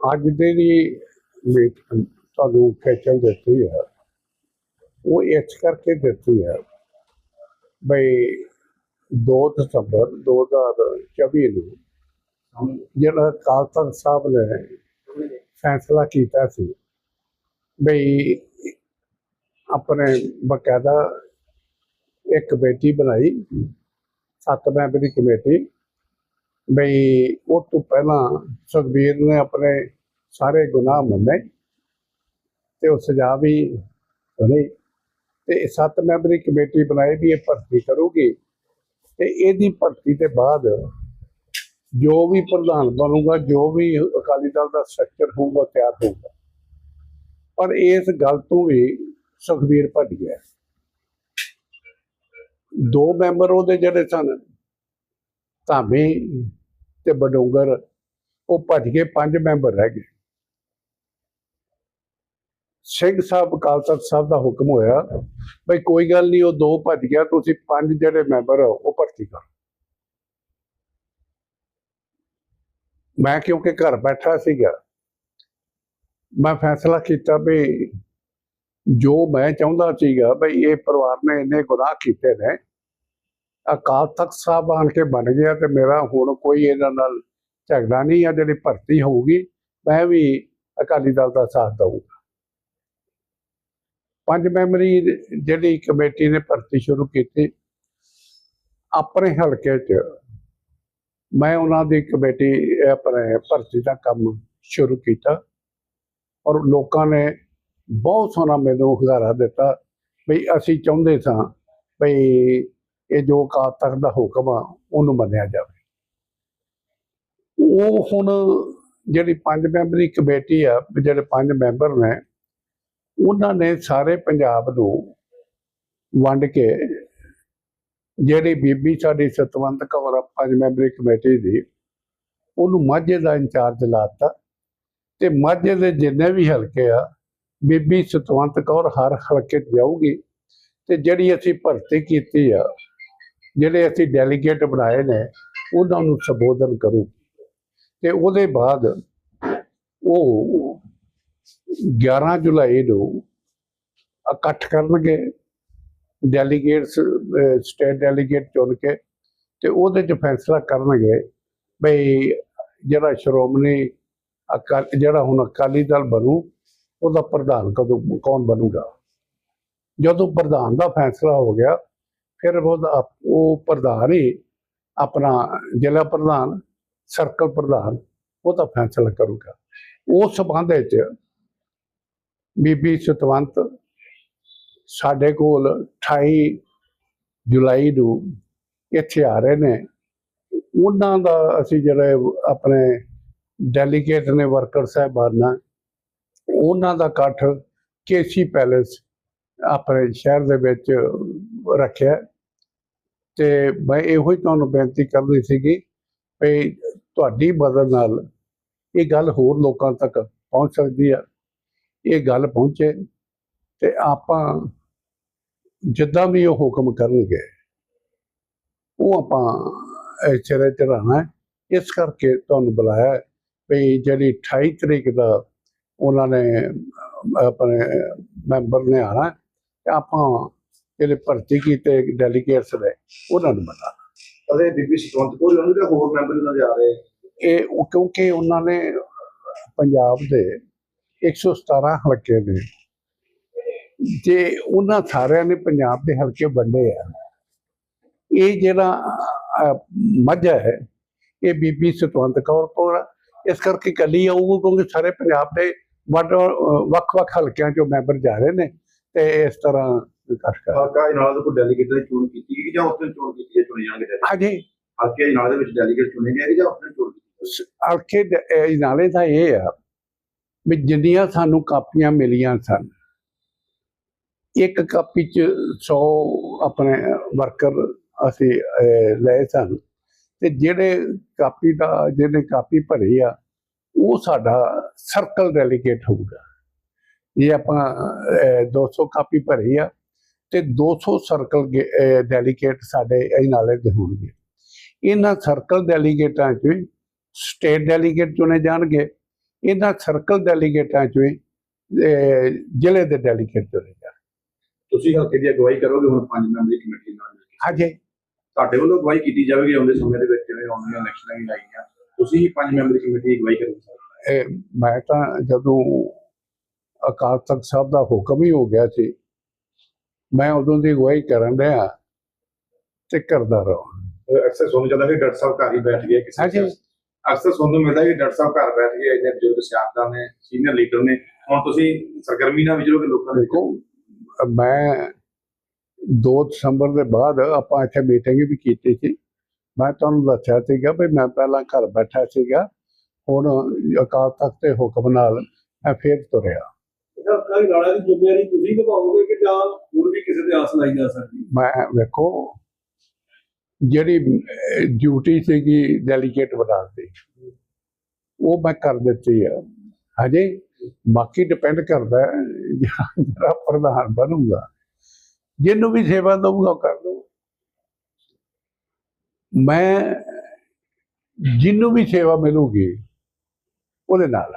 ਅੱਜ ਦੇ ਦੀ ਮੀਟ ਤੁਹਾਨੂੰ ਖੇਚਲ ਦਿੱਤੀ ਹੈ। ਉਹ ਇਸ ਕਰਕੇ ਦਿੱਤੀ ਹੈ ਬਈ 2 ਦਸੰਬਰ 2024 ਨੂੰ ਜਿਹੜਾ ਅਕਾਲ ਤਖਤ ਸਾਹਿਬ ਨੇ ਫੈਸਲਾ ਕੀਤਾ ਸੀ ਬਈ ਆਪਣੇ ਬਕਾਇਦਾ ਇੱਕ ਕਮੇਟੀ ਬਣਾਈ, ਸੱਤ ਮੈਂਬਰੀ ਕਮੇਟੀ ਬਈ ਉਹ ਤੋਂ ਪਹਿਲਾਂ ਸੁਖਬੀਰ ਨੇ ਆਪਣੇ ਸਾਰੇ ਗੁਨਾਹ ਮੰਨੇ ਤੇ ਉਹ ਸਜ਼ਾ ਵੀ ਸੁਣੀ ਤੇ ਸੱਤ ਮੈਂਬਰੀ ਕਮੇਟੀ ਬਣਾਈ ਵੀ ਇਹ ਭਰਤੀ ਕਰੂਗੀ ਤੇ ਇਹਦੀ ਭਰਤੀ ਦੇ ਬਾਅਦ ਜੋ ਵੀ ਪ੍ਰਧਾਨ ਬਣੂਗਾ, ਜੋ ਵੀ ਅਕਾਲੀ ਦਲ ਦਾ ਸਟਰਕਚਰ ਹੋਊਗਾ ਤਿਆਰ ਹੋਊਗਾ। ਪਰ ਇਸ ਗੱਲ ਤੋਂ ਵੀ ਸੁਖਬੀਰ ਭੱਜ ਗਿਆ। ਦੋ ਮੈਂਬਰ ਉਹਦੇ ਜਿਹੜੇ ਸਨ ਧਾਮੀ ਤੇ ਬਡੋਂਗਰ, ਉਹ ਭੱਜ ਕੇ ਪੰਜ ਮੈਂਬਰ ਰਹਿ ਗਏ। ਸਿੰਘ ਸਾਹਿਬ, ਅਕਾਲ ਤਖਤ ਸਾਹਿਬ ਦਾ ਹੁਕਮ ਹੋਇਆ, ਬਈ ਕੋਈ ਗੱਲ ਨਹੀਂ, ਉਹ ਦੋ ਭੱਜ ਗਿਆ, ਤੁਸੀਂ ਪੰਜ ਜਿਹੜੇ ਮੈਂਬਰ ਹੋ ਉਹ ਭਰਤੀ ਕਰੋ। ਮੈਂ ਕਿਉਂਕਿ ਘਰ ਬੈਠਾ ਸੀਗਾ, ਮੈਂ ਫੈਸਲਾ ਕੀਤਾ ਵੀ ਜੋ ਮੈਂ ਚਾਹੁੰਦਾ ਸੀਗਾ, ਬਈ ਇਹ ਪਰਿਵਾਰ ਨੇ ਇੰਨੇ ਗੁਨਾਹ ਕੀਤੇ ਨੇ ਅਕਾਲ ਤਖਤ ਸਾਹਿਬ ਆਣ ਕੇ ਬਣ ਗਿਆ ਤੇ ਮੇਰਾ ਹੁਣ ਕੋਈ ਇਹਨਾਂ ਨਾਲ ਝਗੜਾ ਨਹੀਂ ਆ, ਜਿਹੜੀ ਭਰਤੀ ਹੋਊਗੀ, ਮੈਂ ਵੀ ਅਕਾਲੀ ਦਲ ਦਾ ਸਾਥ ਦਊਂਗਾ। ਪੰਜ ਮੈਂਬਰੀ ਜਿਹੜੀ ਕਮੇਟੀ ਨੇ ਭਰਤੀ ਸ਼ੁਰੂ ਕੀਤੀ, ਆਪਣੇ ਹਲਕੇ 'ਚ ਮੈਂ ਉਹਨਾਂ ਦੀ ਕਮੇਟੀ ਆਪਣੇ ਭਰਤੀ ਦਾ ਕੰਮ ਸ਼ੁਰੂ ਕੀਤਾ ਔਰ ਲੋਕਾਂ ਨੇ ਬਹੁਤ ਸੋਹਣਾ ਮੈਨੂੰ ਹੁਜ਼ਾਰਾ ਦਿੱਤਾ ਵੀ ਅਸੀਂ ਚਾਹੁੰਦੇ ਸਾਂ ਵੀ ਇਹ ਜੋ ਅਕਾਲ ਤਖਤ ਦਾ ਹੁਕਮ ਆ, ਉਹਨੂੰ ਮੰਨਿਆ ਜਾਵੇ। ਉਹ ਹੁਣ ਜਿਹੜੀ ਪੰਜ ਮੈਂਬਰੀ ਕਮੇਟੀ ਆ ਜਿਹੜੇ ਪੰਜ ਮੈਂਬਰ ਨੇ, ਉਹਨਾਂ ਨੇ ਸਾਰੇ ਪੰਜਾਬ ਨੂੰ ਵੰਡ ਕੇ ਜਿਹੜੀ ਬੀਬੀ ਸਾਡੀ ਸਤਵੰਤ ਕੌਰ ਆ, ਪੰਜ ਮੈਂਬਰੀ ਕਮੇਟੀ ਦੀ, ਉਹਨੂੰ ਮਾਝੇ ਦਾ ਇੰਚਾਰਜ ਲਾਤਾ ਤੇ ਮਾਝੇ ਦੇ ਜਿੰਨੇ ਵੀ ਹਲਕੇ ਆ, ਬੀਬੀ ਸਤਵੰਤ ਕੌਰ ਹਰ ਹਲਕੇ ਜਾਊਗੀ। ਤੇ ਜਿਹੜੀ ਅਸੀਂ ਭਰਤੀ ਕੀਤੀ ਆ ਜਿਹੜੇ ਅਸੀਂ ਡੈਲੀਗੇਟ ਬਣਾਏ ਨੇ, ਉਹਨਾਂ ਨੂੰ ਸੰਬੋਧਨ ਕਰੂ। ਤੇ ਉਹਦੇ ਬਾਅਦ ਉਹ 11 ਜੁਲਾਈ ਨੂੰ ਇਕੱਠ ਕਰਨਗੇ ਡੈਲੀਗੇਟਸ ਸਟੇਟ ਡੈਲੀਗੇਟ ਚੁਣ ਕੇ, ਤੇ ਉਹਦੇ 'ਚ ਫੈਸਲਾ ਕਰਨਗੇ ਬਈ ਜਿਹੜਾ ਸ਼੍ਰੋਮਣੀ ਅਕਾਲ, ਜਿਹੜਾ ਹੁਣ ਅਕਾਲੀ ਦਲ ਬਣੂ, ਉਹਦਾ ਪ੍ਰਧਾਨ ਕਦੋਂ, ਕੌਣ ਬਣੂਗਾ? ਜਦੋਂ ਪ੍ਰਧਾਨ ਦਾ ਫੈਸਲਾ ਹੋ ਗਿਆ ਫਿਰ ਉਹਦਾ ਆਪ- ਉਹ ਪ੍ਰਧਾਨ ਹੀ ਆਪਣਾ ਜ਼ਿਲ੍ਹਾ ਪ੍ਰਧਾਨ, ਸਰਕਲ ਪ੍ਰਧਾਨ ਉਹਦਾ ਫੈਸਲਾ ਕਰੂਗਾ। ਉਸ ਸਬੰਧ ਵਿੱਚ ਬੀਬੀ ਸਤਵੰਤ ਸਾਡੇ ਕੋਲ 28 ਜੁਲਾਈ ਨੂੰ ਇੱਥੇ ਆ ਰਹੇ ਨੇ। ਉਹਨਾਂ ਦਾ ਅਸੀਂ ਜਿਹੜੇ ਆਪਣੇ ਡੈਲੀਗੇਟ ਨੇ ਵਰਕਰ ਸਾਹਿਬਾਨਾ, ਉਹਨਾਂ ਦਾ ਇਕੱਠ ਕੇਸੀ ਪੈਲੇਸ ਆਪਣੇ ਸ਼ਹਿਰ ਦੇ ਵਿੱਚ ਰੱਖਿਆ। ਤੇ ਮੈਂ ਇਹੋ ਹੀ ਤੁਹਾਨੂੰ ਬੇਨਤੀ ਕਰਨੀ ਸੀਗੀ ਵੀ ਤੁਹਾਡੀ ਮਦਦ ਨਾਲ ਇਹ ਗੱਲ ਹੋਰ ਲੋਕਾਂ ਤੱਕ ਪਹੁੰਚ ਸਕਦੀ ਆ। ਇਹ ਗੱਲ ਪਹੁੰਚੇ ਤੇ ਆਪਾਂ ਜਿੱਦਾਂ ਵੀ ਉਹ ਹੁਕਮ ਕਰਨਗੇ, ਉਹ ਆਪਾਂ ਚਿਹਰੇ ਚੜਾਣਾ ਇਸ ਕਰਕੇ ਤੁਹਾਨੂੰ ਬੁਲਾਇਆ ਵੀ ਜਿਹੜੀ 28 ਤਰੀਕ ਦਾ ਉਹਨਾਂ ਨੇ ਆਪਣੇ ਮੈਂਬਰ ਨੇ ਆਣਾ ਆਪਾਂ ਜਿਹੜੇ ਭਰਤੀ ਕੀਤੇ ਡੈਲੀਗੇਟਸ ਨੇ ਉਹਨਾਂ ਨੂੰ ਬੁਲਾ ਅਤੇ ਬੀਬੀ ਸਤਵੰਤ ਉਹਨਾਂ ਦੇ ਹੋਰ ਮੈਂਬਰ ਉਹਨਾਂ ਆ ਰਹੇ। ਇਹ ਕਿਉਂਕਿ ਉਹਨਾਂ ਨੇ ਪੰਜਾਬ ਦੇ 117 ਹਲਕੇ ਨੇ। ਜੇ ਉਹਨਾਂ ਸਾਰਿਆਂ ਨੇ ਪੰਜਾਬ ਦੇ ਹਲਕੇ ਵੰਡੇ ਆ ਇਹ ਜਿਹੜਾ ਮੱਝਾ ਹੈ ਇਹ ਬੀਬੀ ਸਤਵੰਤ ਕੌਰ ਕੋਲ। ਇਸ ਕਰਕੇ ਕੱਲੀ ਆਊਗੀ ਕਿਉਂਕਿ ਸਾਰੇ ਪੰਜਾਬ ਦੇ ਵੱਡ ਵੱਖ-ਵੱਖ ਹਲਕਿਆਂ ਚੋਂ ਮੈਂਬਰ ਜਾ ਰਹੇ ਨੇ। ਤੇ ਇਸ ਤਰ੍ਹਾਂ ਕਰ ਕਰ ਹਲਕਾ ਇਨਾਲਾ ਦੇ ਕੋਈ ਡੈਲੀਗੇਟ ਦੀ ਚੋਣ ਕੀਤੀ ਗਈ ਜਾਂ ਉੱਥੇ ਚੋਣ ਕੀਤੀ ਹੈ ਚੁਣੇ ਜਾਣਗੇ? ਹਾਂਜੀ। ਹਲਕੇ ਇਨਾਲਾ ਦੇ ਵਿੱਚ ਡੈਲੀਗੇਟ ਚੁਣੇ ਗਏ ਜਾਂ ਉੱਥੇ ਚੋਣ ਕੀਤੀ ਹਲਕੇ ਦੇ- ਇਹ ਨਾਲੇ ਦਾ ਇਹ ਆ ਵੀ ਜਿੰਨੀਆਂ ਸਾਨੂੰ ਕਾਪੀਆਂ ਮਿਲੀਆਂ ਸਨ ਇੱਕ ਕਾਪੀ ਚ 100 ਆਪਣੇ ਵਰਕਰ ਅਸੀਂ ਲਏ ਸਨ ਤੇ ਜਿਹੜੇ ਕਾਪੀ ਦਾ ਜਿਹਨੇ ਕਾਪੀ ਭਰੀ ਆ ਉਹ ਸਾਡਾ ਸਰਕਲ ਡੈਲੀਗੇਟ ਹੋਊਗਾ। ਇਹ ਆਪਾਂ ਅਹ, 200 ਕਾਪੀ ਭਰੀ ਆ ਤੇ 200 ਸਰਕਲ ਡੈਲੀਗੇਟ ਸਾਡੇ ਇਹ ਨਾਲੇ ਦੇ ਹੋਣਗੇ। ਇਹਨਾਂ ਸਰਕਲ ਡੈਲੀਗੇਟਾਂ 'ਚ ਸਟੇਟ ਡੈਲੀਗੇਟ ਚੁਣੇ ਜਾਣਗੇ। ਇਹਨਾਂ ਸਰਕਲ ਡੈਲੀਗੇਟਾਂ ਚੋਂ ਜ਼ਿਲ੍ਹੇ ਦੇ ਡੈਲੀਗੇਟ ਚੁਣੇ ਜਾਣ ਤੁਸੀਂ ਹਲਕੇ ਦੀ ਅਗਵਾਈ ਕਰੋਗੇ ਹੁਣ ਪੰਜ ਮੈਂਬਰੀ ਕਮੇਟੀ ਨਾਲ ਮਿਲ ਕੇ? ਹਜੇ। ਤੁਹਾਡੇ ਵੱਲੋਂ ਅਗਵਾਈ ਕੀਤੀ ਜਾਵੇਗੀ ਆਉਂਦੇ ਸਮੇਂ ਦੇ ਵਿੱਚ ਜਿਵੇਂ ਆਉਂਦੀਆਂ ਇਲੈਕਸ਼ਨਾਂ ਵੀ ਆਈਆਂ। ਤੁਸੀਂ ਪੰਜ ਮੈਂਬਰੀ ਕਮੇਟੀ ਅਗਵਾਈ ਕਰੋਗੇ? ਮੈਂ ਤਾਂ ਜਦੋਂ ਅਕਾਲ ਤਖਤ ਸਾਹਿਬ ਦਾ ਹੁਕਮ ਹੀ ਹੋ ਗਿਆ ਸੀ। ਮੈਂ ਉਦੋਂ ਦੀ ਅਗਵਾਈ ਕਰਨ ਰਿਹਾ ਤੇ ਕਰਦਾ ਰਹਾ। ਅਕਸਰ ਸੁਣਨ ਜਾਂਦਾ ਕਿ ਡਾਕਟਰ ਸਾਹਿਬ ਘਰ ਹੀ ਬੈਠ ਗਏ ਕਿਸੇ ਹਾਂਜੀ। ਅਕਸਰ ਸੁਣਨ ਨੂੰ ਮਿਲਦਾ ਕਿ ਡਾਕਟਰ ਸਾਹਿਬ ਘਰ ਬੈਠ ਗਏ ਇੰਨੇ ਬਜ਼ੁਰਗ ਸਿਆਸਤਦਾਨ ਨੇ ਸੀਨੀਅਰ ਲੀਡਰ ਨੇ। ਹੁਣ ਤੁਸੀਂ ਸਰਗਰਮੀ ਨਾਲ ਵਿਚਰੋਗੇ ਲੋਕਾਂ ਦੇ। ਦੇਖੋ ਮੈਂ 2 ਦਸੰਬਰ ਦੇ ਬਾਅਦ ਆਪਾਂ ਇੱਥੇ ਮੀਟਿੰਗ ਵੀ ਕੀਤੀ ਸੀ। ਮੈਂ ਤੁਹਾਨੂੰ ਦੱਸਿਆ ਸੀਗਾ ਵੀ ਮੈਂ ਪਹਿਲਾਂ ਘਰ ਬੈਠਾ ਸੀਗਾ। ਹੁਣ ਅਕਾਲ ਤਖਤ ਦੇ ਹੁਕਮ ਨਾਲ ਮੈਂ ਫੇਰ ਤੁਰਿਆ। ਸਰਕਾਰੀ ਰਾਣਾ ਦੀ ਜ਼ਿੰਮੇਵਾਰੀ ਤੁਸੀਂ ਨਿਭਾਓਗੇ ਕਿ ਜਾਂ ਹੋਰ ਵੀ ਕਿਸੇ ਤੇ ਆਸ ਲਾਈ ਜਾ ਸਕਦੀ ਮੈਂ ਵੇਖੋ, ਜਿਹੜੀ ਡਿਊਟੀ ਸੀਗੀ ਡੈਲੀਗੇਟ ਬਣਾਉਣ ਉਹ ਮੈਂ ਕਰ ਦਿੱਤੀ ਆ। ਹਜੇ ਬਾਕੀ ਡਿਪੈਂਡ ਕਰਦਾ ਜਿਹੜਾ ਪ੍ਰਧਾਨ ਬਣੂਗਾ, ਜਿਹਨੂੰ ਵੀ ਸੇਵਾ ਦਊਗਾ, ਉਹ ਕਰ ਦਊ। ਮੈਂ ਜਿਹਨੂੰ ਵੀ ਸੇਵਾ ਮਿਲੂਗੀ, ਉਹਦੇ ਨਾਲ